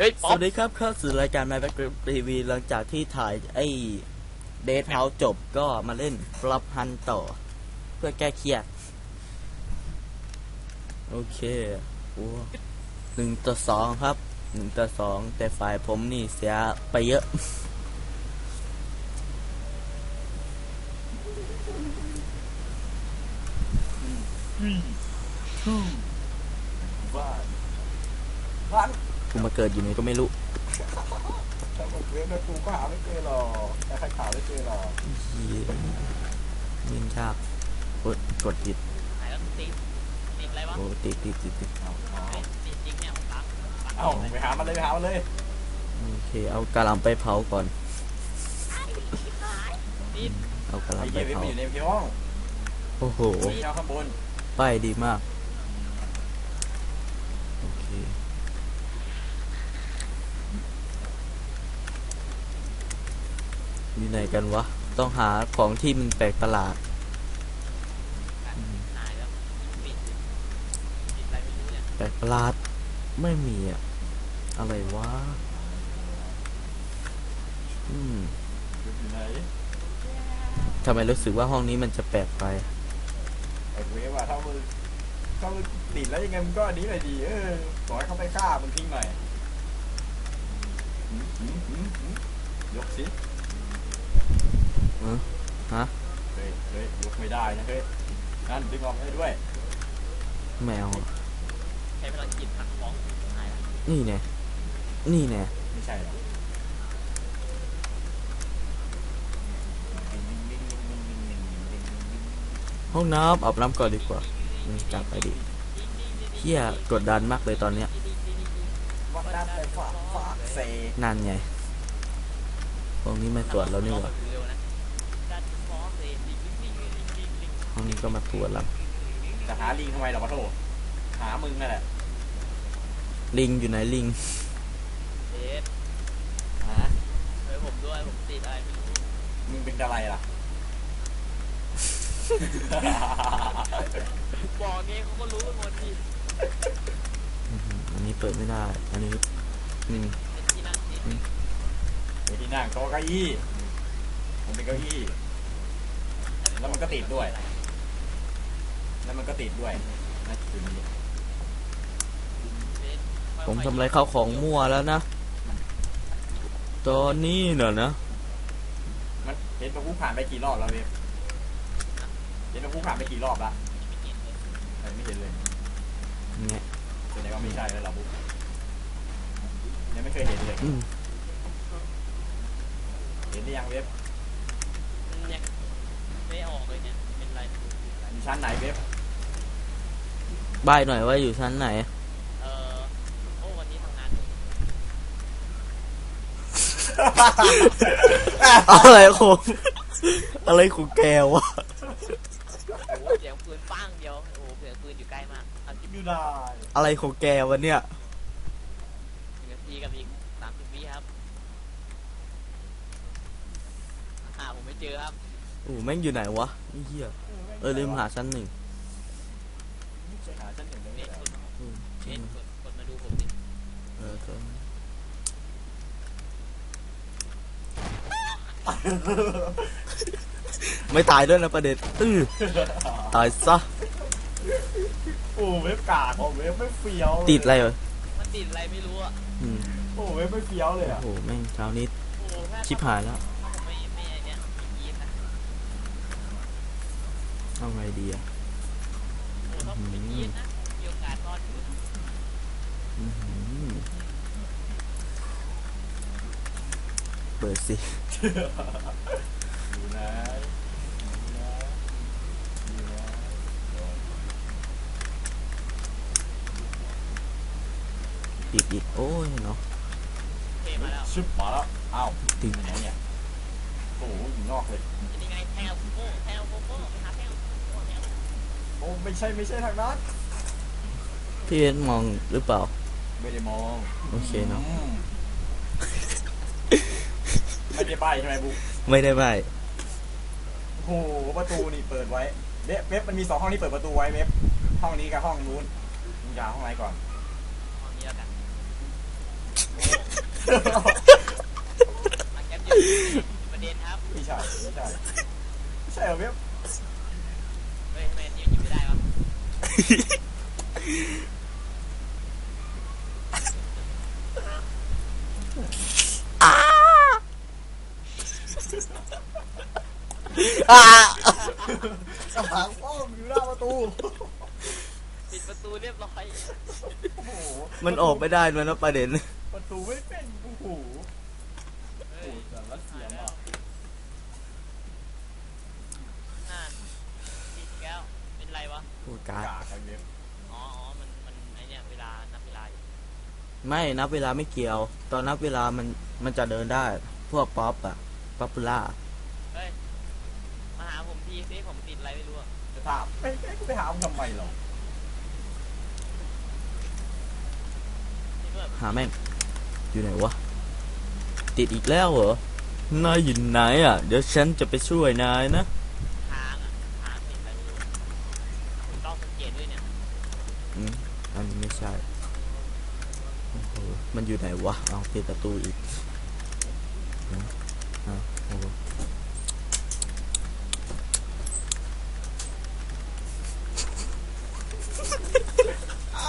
เฮ้ยสป๊อปวัสดีครับเข้าสู่รายการ My Background TV หลังจากที่ถ่ายไอ้เดทเฮาจบก็มาเล่นปรับฮันต่อ เพื่อแก้เครียด โอเคโอ้หนึ่งต่อสองครับหนึ่งต่อสองแต่ฝ่ายผมนี่เสียไปเยอะบ้านบ้าน กูมาเกิดอยู่ไหนก็ไม่รู้ถ้าผมเลี้ยงในกูก็หาไม่เจอหรอกแต่ใครข่าวไม่เจอหรอกเหี้ยมินชากกดกดติดหายแล้วติดติดอะไรวะโอ้ติดติดติดติดเอาเอาเฮ้ยติดจริงเนี่ยผมรักเอาไปหามันเลยไปหามันเลยโอเคเอากระหลำไปเผาก่อน ติดเอากระหไอ้ลำไปเหี้ยเว็บเผามันอยู่ในห้องโอ้โหมีเอาข้างบน ป้ายดีมาก โอเค อยู่ ไหนกันวะ ต้องหาของที่มันแปลกประหลาด แปลกประหลาด ไม่มีอะอะไรวะ อืมทำไมรู้สึกว่าห้องนี้มันจะแปลกไปไอ้เว็บว่าถ้ามึงถ้ามึงติดแล้วยังไงมึงก็อันนี้หน่อยดี เออบอกให้เขาไปฆ่ามึงทิ้งหน่อยหืมหื มหืมหืมยกสิฮะเฮ้ยเฮ้ยยกไม่ได้นะเฮ้ยนั่นดึงออกให้ด้วยแมวใช้พลังจิตหักฟ้องหายแล้วนี่แน่นี่แน่ไม่ใช่หรอกห้องน้ำอาบน้ำก่อนดีกว่าอืมกลับไปดิเฮียกดดันมากเลยตอนเนี้ยวัดด้านไปฝากฝากเซ นั่นไงห้องนี้มาตรวจแล้วนี่หว่า เร็วนะดันฟ้องเลยลิงลิงลิงลิงลิ งลิงห้องนี้ก็มาตรวจแล้วจะหาลิงทำไมเหรอวะโถหามึงนั่นแหละลิงอยู่ไหนลิงเอ๊ะฮะเฮ้ยผมด้วยผมติดอะไรไม่รู้มึงเป็นอะไรล่ะ บอกเงี้ยเขาก็รู้กันหมดดิอื้อหืออันนี้เปิดไม่ได้ อันนี้นี่เป็นที่นั่งติดไอ้ที่นั่งโต๊ะเก้าอี้มันเป็นเก้าอี้ แล้วมันก็ติดด้วย แล้วมันก็ติดด้วยน่าจะเป็นอย่างนี้ผมทำอะไรเข้าของมั่วแล้วนะ ตอนนี้เนอะนะมันเห็นตัวผู้ผ่านไปกี่รอบแล้วเว็บเห็นตัวผู้ผ่านไปกี่รอบละเออไม่เห็นเลยเนี่ยแสดงว่าไม่ใช่แล้วล่ะบุ๊กยังไม่เคยเห็นเลย อืมเห็นได้ยังเว็บเนี่ยไม่ออกเลยเนี่ยเป็นไรไม่รู้เป็นไรมีชั้นไหนเว็บ ใบายหน่อยว่าอยู่ชั้นไหน เออโอ้วันนี้ทำงานถึงอะไรของอะไรของแกวะโอ้โหเสียงปืนปังเดียว โอ้โหเสียงปืนอยู่ใกล้มากเอาจิบอยู่ได้อะไรของแกวะเนี่ยหนึ่งนาทีกับอีกสามสิบวิครับหาผมไม่เจอครับโอ้แม่งอยู่ไหนวะไอ้เหี้ยเออลืมหาชั้นหนึ่ง หาชั้นหนึ่งตรง เน็ นี้ ต แหละ กด อืม เน็ตกดกดมาดูผมดิ เออก็ ไม่ตายด้วยนะประเด็นอื้อตายซะโอ้เว็บกากโอ้เว็บไม่เฟี้ยวติดอะไรวะมันติดอะไรไม่รู้อะอืมโอ้เว็บไม่เฟี้ยวเลยโอ้อะโหแม่งเช้านี้โอ้โหแค่ชิบหายแล้วไม่ไม่ไอ้เนี่ยไม่ยีดนะเอาไงดีอะโอ้ถ้าผมไม่ยีดนะมีโอกาสรอดอยู่ อื้อหือ เปิดสิอยู่นะอยู่นะอยู่นะติดอีกโอ้ยเนาะเทมาแล้วชึบมาแล้วอ้าวติดเป็นไงเนี่ยโอ้โหอยู่นอกเลยนี่ไงแทงโก้แทงโก้โก้ไปหาแทงโก้แทงโอ้ไม่ใช่ไม่ใช่ทางนั้นพี่เอ็นมองหรือเปล่า ไม่ได้มอง โอเคเนาะอืม ไม่ได้ใบใช่ไหมบุ๊กไม่ได้ไม่โอ้โหประตูนี่เปิดไว้เว็บเว็บมันมีสองห้องที่เปิดประตูไว้เว็บห้องนี้กับห้องนู้นมึงจะเอาห้องไหนก่อนห้องนี้แล้วกันโอ้โหอาแคปอยู่ประเด็นครับไม่ใช่ไม่ใช่ไม่ใช่เหรอเว็บ เฮ้ยทำไมนิ้วหยิบไม่ได้วะ อ่ากระถางอ้อมอยู่หน้าประตู ปิดประตูเรียบร้อยโอ้โหมันออกไม่ได้ด้วยนะประเด็น ประตูไม่เป็น โอ้โหเฮ้โอ้ยโหแต่ละเสียงอะนั่นปิดแก้ว เป็นไรวะโอ้การดกากไอ้เว็บอ๋ออ๋อมัน มันไอเนี่ยเวลา นับเวลาอยู่ไม่นับเวลาไม่เกี่ยว ตอนนับเวลามันมันจะเดินได้ พวกป๊อปอะป๊อปปูล่า เฮ้ยมาหาผม ทีสิผมติดอะไรไม่รู้อะจะถามไปไปกูไปหามึงทำไมหรอนี่เพื่อนหาแม่ง อยู่ไหนวะ ติดอีกแล้วเหรอนายอยู่ไหนอะ เดี๋ยวฉันจะไปช่วยนายนะ ทางอะทางติดอะไรไม่รู้คุณต้องสังเกตด้วยเนี่ยอืมอันนี้ไม่ใช่โอ้โหมันอยู่ไหนวะ เอาปิดประตูอีกอืมเอาโอ้โหโอ้ย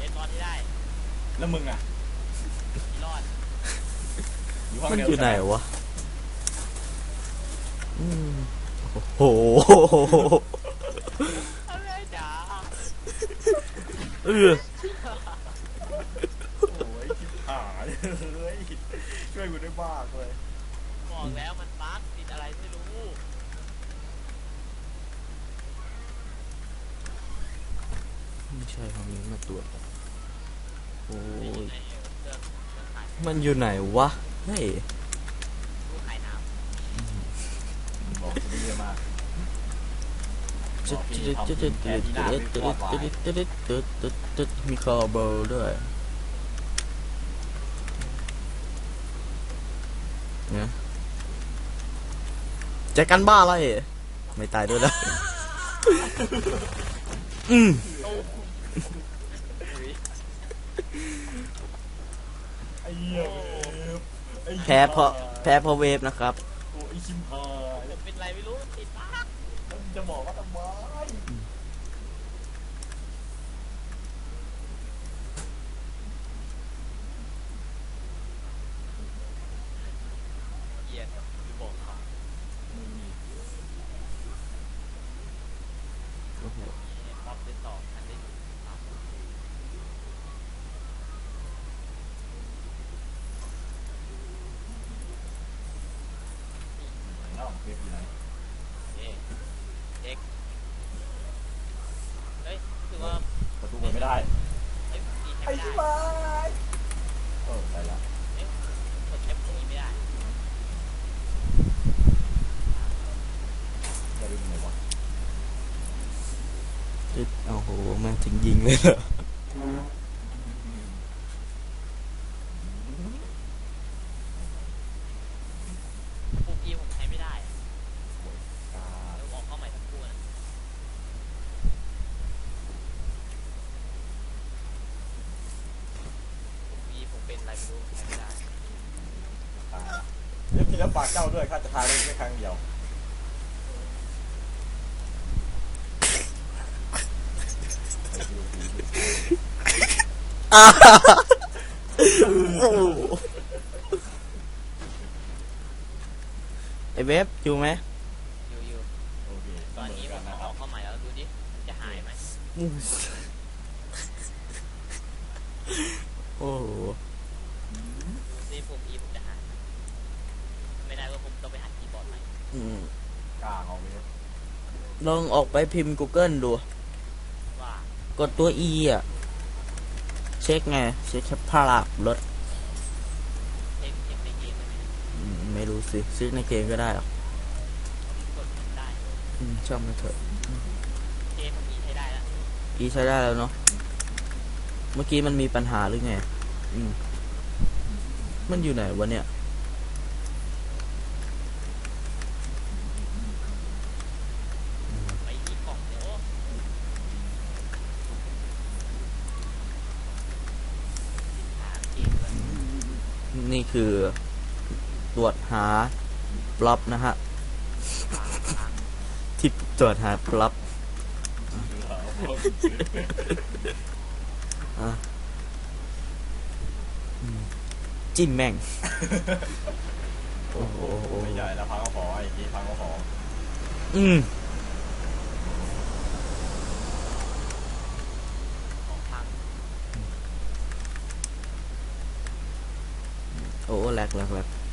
ล่นบอลที่ได้แล้วมึงอะที่รอดอยู่ห้องมันเดียวอยู่ไหนใช่มวะอืมโอ้โหอะไรจ๋าเออโอ้ยชิบหายเฮ้ยช่วยกูได้มากเลยบอกแล้วมันบั๊กติดอะไรไม่รู้ ไม่ใช่คอมนี้มาตรวจโอ้ยมันอยู่ไหนวะเฮ้ยบอกไม่เยอะมากมีคาร์เบลด้วยเนี่ยจะกันบ้าอะไรไม่ตายด้วยนะอืม เหี้ยเวฟไอ้ชิบหยแพ้เพราะแพ้เพราะเวฟนะครับ โอ้ยไอ้ชิมหายผมเป็นไรไม่รู้ติดบั๊กแล้วมึงจะบอกว่าทำไมเหี้ยหรือบอกเขามึงนี่ป๊อปเล่นต่อทันได้อยู่เอา เอ้าเวฟอยู่ไหน เอ๊ะเด็กเฮ้ยรู้สึกว่า ประตูเปิดไม่ได้ เอ้ยมีแค ไอ้ ป ชิ ไม่ บ ได้ หายเออไปละ กดแคปตรงนี้ไม่ได้ จะดูยังไงวะโอ้โหแม่งถึงยิงเลยเหรอ ปุ๊บอีผมใช้ไม่ได้อะ กา เดี๋ยวออกเข้าใหม่ทั้งคู่นะปุ๊บอีผมเป็นอะไรไม่รู้ใช้ไม่ได้ ตายละเดี๋ยวพี่รับปากเจ้าด้วยข้าจะทายได้แค่ครั้งเดียวไอ้คิวคิวคิว โอ้โหไอเวฟอยู่ไหมอยู่อยู่โอเคตอนนี้ผมนะคอรัอบกเข้าใหม่แล้วดูดิมันจะหายไหมโอ้โหดูสิปุ๊บอีผมจะหายไหมไม่ได้ก็ผมต้องไปหาคีย์บอร์ดใหม่อืมกล้าเอาเวฟลองออกไปพิมพ์ Google ดูกดตัว E อะ เช็คไง เช็คแค่ภาพรถไม่รู้สิซื้อในเกมก็ได้หรอกชอบมช่างนเถอะเกมอีใช้ได้แล้ว E ใช้ได้แล้วเนาะเมื่อกี้มันมีปัญหาหรือไง อืม มันอยู่ไหนวะเนี่ย ไปที่กล่องเดี๋ยวหาเกมก่อน นี่ คือตรวจหาบล็อบนะฮะ ที่ตรวจหาบล็อบอะอืมจิ้มแม่ง โอ้โหไม่ใหญ่แล้วพังก็ขอไอ้ที่พังก็ขออืม ของพัง โอ้แห ลกแหลกแหลก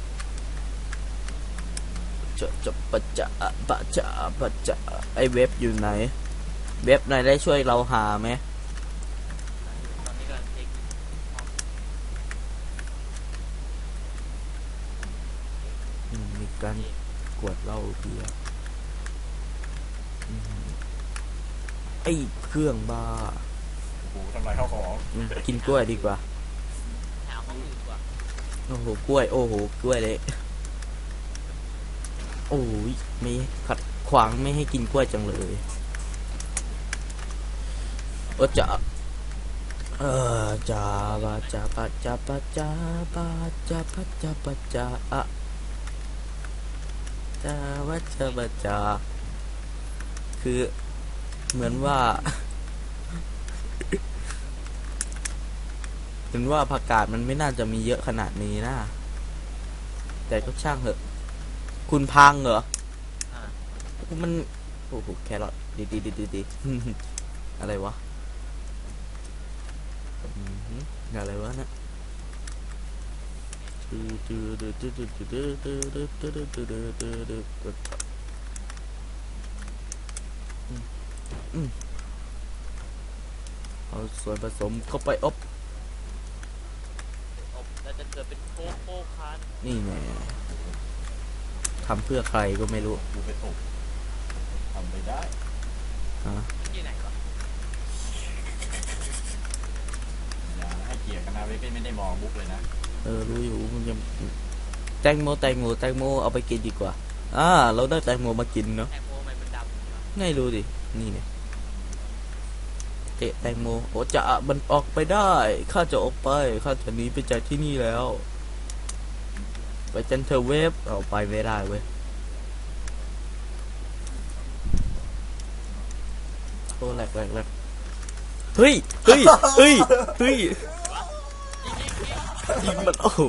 จะจะปะจะปะจะปะจะไอเว็บอยู่ไหน เว็บไหนได้ช่วยเราหาไหมตอนนี้กำลังเช็คอืมมีการกวดเหล้าเบียร์อืมไอเครื่องบ้าโอ้โหทำลายข้าวของอืมกินกล้วยดีกว่าหาห้องอื่นดีกว่า โอ้โหกล้วย โอ้โหกล้วยเลยโอ้ยไม่ขัดขวางไม่ให้กินกล้วยจังเลยโอจะเออจาบาจาปะจาปะจาบาจาปะจาปะจาอะจาวะจาบะจาคือเหมือนว่า เห็นว่าผักกาดมันไม่น่าจะมีเยอะขนาดนี้นะ แต่ก็ช่างเถอะ คุณพังเหรออ่ามัน โอ้โห แครอทดีดีดีดีดีอะไรวะอืมอะไรวะเนะอืมอืมเอาส่วนผสมเข้าไปอบอบแล้ว จะเกิดเป็นโค้กโค้กคันนี่แน่ทำเพื่อใครก็ไม่รู้กูไปตกทำไปได้ฮะมันอยู่ไหนวะอย่าให้เกียรติกันนะเว้ยไม่ได้มองบุ๊กเลยนะเออรู้อยู่มันจะแตงโมแตงโมแตงโมเอาไปกินดีกว่าอ่าเราได้แตงโมมากินเนาะแตงโมมันเป็นดำใช่ปะไม่รู้ดินี่เนี่ย เตะแตงโม โอ้จะมันออกไปได้ ข้าจะออกไป ข้าจะหนีไปจากที่นี่แล้ว ไปจันเทอร์เวฟเอาไปไม่ได้เว้ยโอ้แหลกแหลกแหลกเฮ้ย เฮ้ย เฮ้ย เฮ้ยยิงมันโอ้โห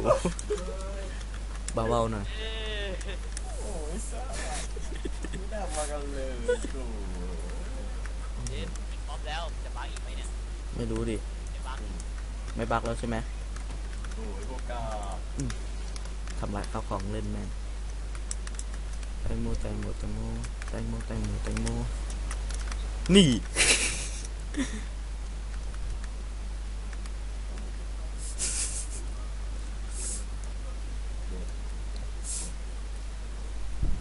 เบาๆหน่อยเอ้ยโอ้ยซ่าไม่น่ามากันเลยกูเอ๊ะพร้อม แล้วจะบักอีกไหมเนี่ยไม่รู้ดิ จะบักไม่บักแล้วใช่ไหมโอ้ยพวกกาทำลายข้าวของเล่นแม่งแตงโมแตงโมแตงโมแตงโมแตงโมแตงโมนี่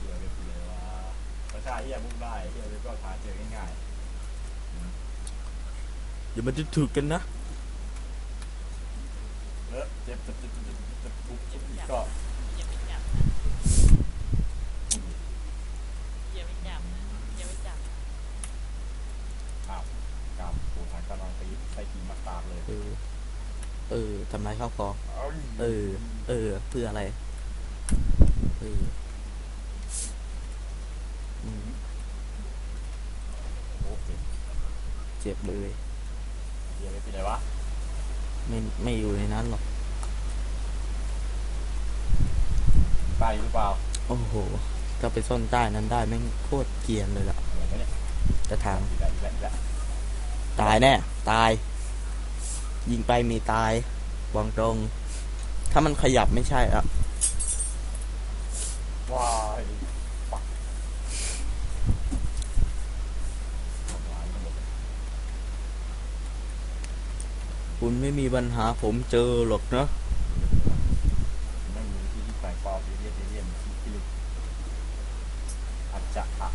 เดี๋ยวเดี๋ยวเลยว่าประชาเฮียมุ่งได้เฮียเว็บก็หาเจอง่าย อย่ามันจะถูกกันนะ เออเจ็บเจ็บเจ็บเจ็บเจ็บปุ๊บก็ยังไม่จับนะยังไม่จับนะยังไม่จับอ้าวกำปูทางกำลังตีใส่กินมักตาดเลยเออ เออทำลายข้าวของ เออ เออ เพื่ออะไร เอออืม โอเค เจ็บเลย เฮียเว็บเป็นไรวะ ไม่ไม่อยู่ในนั้นหรอกตายอยู่หรือเปล่าโอ้โหถ้าไปซ่อนใต้นั้นได้แม่งโคตรเกรียนเลยล่ะอะไรวะเนี่ยแต่ทางอีกแล้วอีกแล้วอีกแล้วตายแน่ ตาย ยิงไปมีตายวางตรง ถ้ามันขยับไม่ใช่อะ ว้ายปักทำลายทั้งหมด คุณ ไม่มีปัญหาผมเจอหรอกนะไม่มีที่ที่แปลงปลอมเอเลี่ยนเอเลี่ยนที่พิลึกอาจจะอะ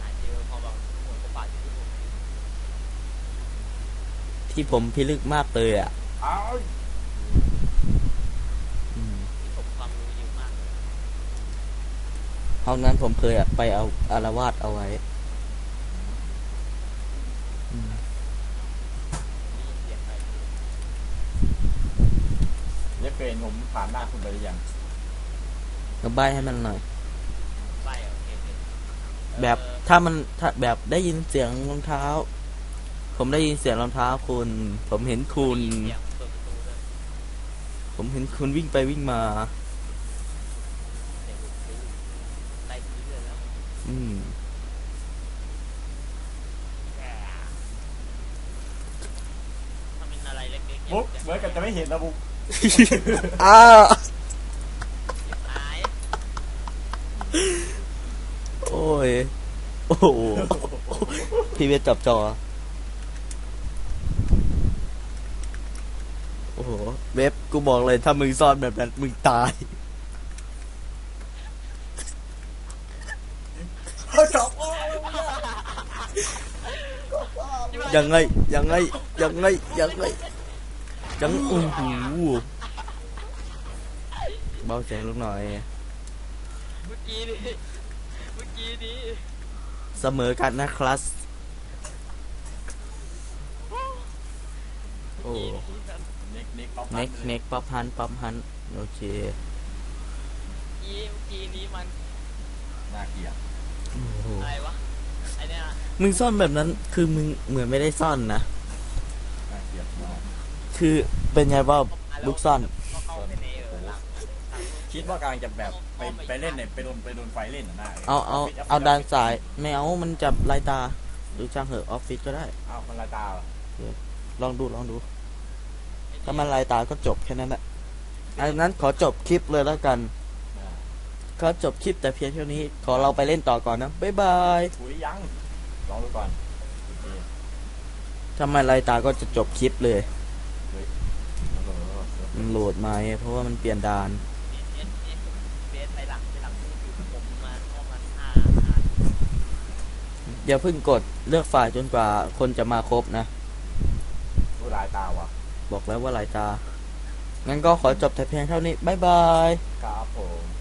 หาเจอพอแบบหัวกระบาดที่ผมที่ผมพิลึกมากเลยอะอ้าวอืมที่ผมความรู้เยอะมากเลยห้องนั้นผมเคยอะไปเอาอารวาสเอาไว้อืม ได้ยินเสียงอะไร เนี่ยเป็น ผมผ่านหน้าคุณไปหรือยังก็ใบให้มันหน่อยไปโอเคโอเคแบบเออถ้ามันถ้าแบบได้ยินเสียงรองเท้า ผมได้ยินเสียงรองเท้าคุณ ผมเห็นคุณได้ยินเสียงเปิดประตูด้วยผมเห็นคุณวิ่งไปวิ่งมาเสียงดุดุไล่พื้นเลยแล้วอืมแย่ถ้าเป็นอะไรเล็กๆบุ๊กเหมือนกับจะไม่เห็นนะบุ๊ก อ้าโอ้ย โอ้โหพี่เวทจับจอ โอ้โห เว็บกูบอกเลยถ้ามึงซ่อนแบบนั้นมึงตายยังไงยังไงยังไงยังไง ยังโอ้โหเบาเสียงลูกหน่อย เมื่อกี้นี้เมื่อกี้นี้เสมอกันนะครับโอ้เน็กเน็กป๊อปเน็กเน็กป๊อปฮันป๊อปฮันโอเคกี้เมื่อกี้นี้มันน่าเกลียดโอ้โหอะไรวะไอเนี่ยมึงซ่อนแบบนั้นคือมึงเหมือนไม่ได้ซ่อนนะ น่าเกลียดมาก คือเป็นไงว่าลูกซ่อนก็เข้าไปในเออหลังหลังคิดว่ากำลังจะแบบไปไปเล่นเนี่ยไปโดนไปโดนไฟเล่นน่ะนะเอาเอาเอาด้านซ้ายไม่เอามันจับลายตาหรือจ้างเหอะออฟฟิศก็ได้เอามันลายตาเหรอลองดูลองดู ถ้ามันลายตาก็จบแค่นั้นแหละอันนั้นขอจบคลิปเลยแล้วกันอ่าขอจบคลิปแต่เพียงเท่านี้ ขอเราไปเล่นต่อก่อนนะ บ๊ายบายคุยยังลองดูก่อนโอเคถ้ามันลายตาก็จะจบคลิปเลยโอ้โห มันโหลดมาไงเพราะว่ามันเปลี่ยนดานอย่าเข้ามาห้าห้าอย่าเพิ่งกดเลือกฝ่ายจนกว่าคนจะมาครบนะ ดูลายตาวะบอกแล้วว่าลายตา งั้นก็ขอจบแต่เพียงเท่านี้ บ๊ายบาย ครับผม